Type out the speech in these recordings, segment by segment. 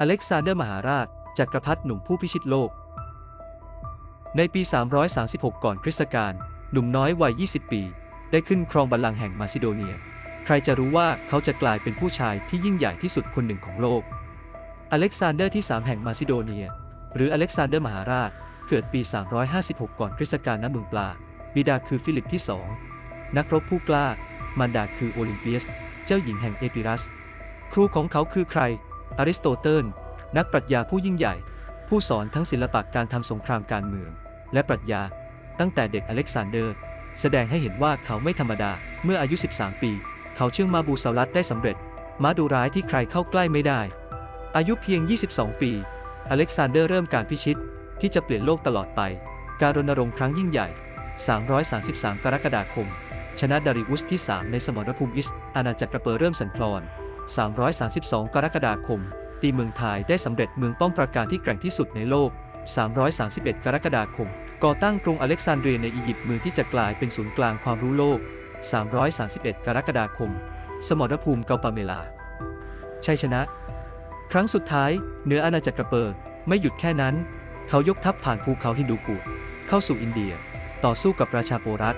อเล็กซานเดอร์มหาราช จักรพรรดิหนุ่มผู้พิชิตโลก ในปี 336 ก่อนคริสตกาล หนุ่มน้อยวัย 20 ปี ได้ขึ้นครองบัลลังก์แห่งมาซิโดเนีย ใครจะรู้ว่าเขาจะกลายเป็นผู้ชายที่ยิ่งใหญ่ที่สุดคนหนึ่งของโลก อเล็กซานเดอร์ที่ 3 แห่งมาซิโดเนีย หรืออเล็กซานเดอร์มหาราช เกิดปี 356 ก่อนคริสตกาลณเมืองปลา บิดาคือฟิลิปที่ 2 นักรบผู้กล้า มารดาคือโอลิมเปียส เจ้าหญิงแห่งเอปิรัส ครูของเขาคือใคร อริสโตเติลนักปรัชญาผู้ยิ่งใหญ่ ผู้สอนทั้งศิลปะการทำสงครามการเมือง และปรัชญา ตั้งแต่เด็กอเล็กซานเดอร์ แสดงให้เห็นว่าเขาไม่ธรรมดาเมื่ออายุ 13 ปี เขาเชื่องมาบูซาลัสได้สำเร็จ ม้าดูร้ายที่ใครเข้าใกล้ไม่ได้ อายุเพียง 22 ปี อเล็กซานเดอร์เริ่มการพิชิต ที่จะเปลี่ยนโลกตลอดไป การรณรงค์ครั้งยิ่งใหญ่ 333 กรกฎาคม ชนะดาริอุสที่ 3 ในสมรภูมิอิสอาณาจักรเปอร์เริ่มสั่นคลอน 332 กรกฎาคม ตีเมืองไทยได้สำเร็จเมืองป้องปราการที่แกร่งที่สุดในโลก 331 กรกฎาคม ก่อตั้งกรุงอเล็กซานเดรียในอียิปต์เมืองที่จะกลายเป็นศูนย์กลางความรู้โลก 331 กรกฎาคม สมรภูมิเกาปาเมลา ชัยชนะ ครั้งสุดท้ายเหนืออาณาจักรเปอร์ไม่หยุดแค่นั้น เขายกทัพผ่านภูเขาฮินดูกุดเข้าสู่อินเดีย ต่อสู้กับราชาโปรัส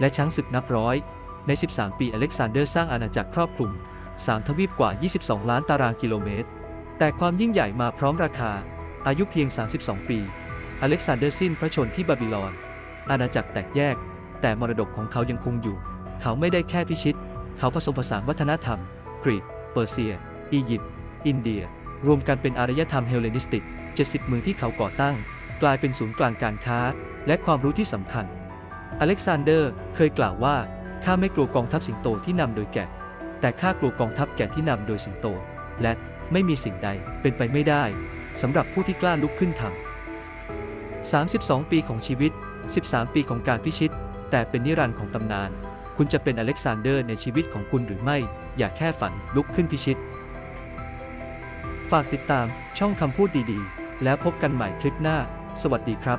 และช้างศึกนับร้อย ใน 13 ปีอเล็กซานเดอร์สร้างอาณาจักรครอบคลุม 3 ทวีปกว่า 22 ล้านตารางกิโลเมตร แต่ความยิ่งใหญ่มาพร้อมราคา อายุเพียง 32 ปี อเล็กซานเดอร์สิ้นพระชนม์ที่บาบิลอน อาณาจักรแตกแยก แต่มรดกของเขายังคงอยู่ เขาไม่ได้แค่พิชิต เขาผสมผสานวัฒนธรรม กรีก เปอร์เซีย อียิปต์ อินเดีย รวมกันเป็นอารยธรรมเฮเลนิสติก 70 เมืองที่เขาก่อตั้ง กลายเป็นศูนย์กลางการค้า และความรู้ที่สำคัญ อเล็กซานเดอร์เคยกล่าวว่าข้าไม่กลัวกองทัพสิงโตที่นำโดยแกะ แต่ข้ากลัวกองทัพแกะที่นำโดยสิงโต และไม่มีสิ่งใดเป็นไปไม่ได้สำหรับผู้ที่กล้าลุกขึ้นทำ32 ปีของชีวิต 13 ปีของการพิชิต แต่เป็นนิรันดร์ของตำนาน คุณจะเป็นอเล็กซานเดอร์ในชีวิตของคุณหรือไม่ อย่าแค่ฝันลุกขึ้นพิชิต ฝากติดตามช่องคำพูดดีๆ แล้วพบกันใหม่คลิปหน้า สวัสดีครับ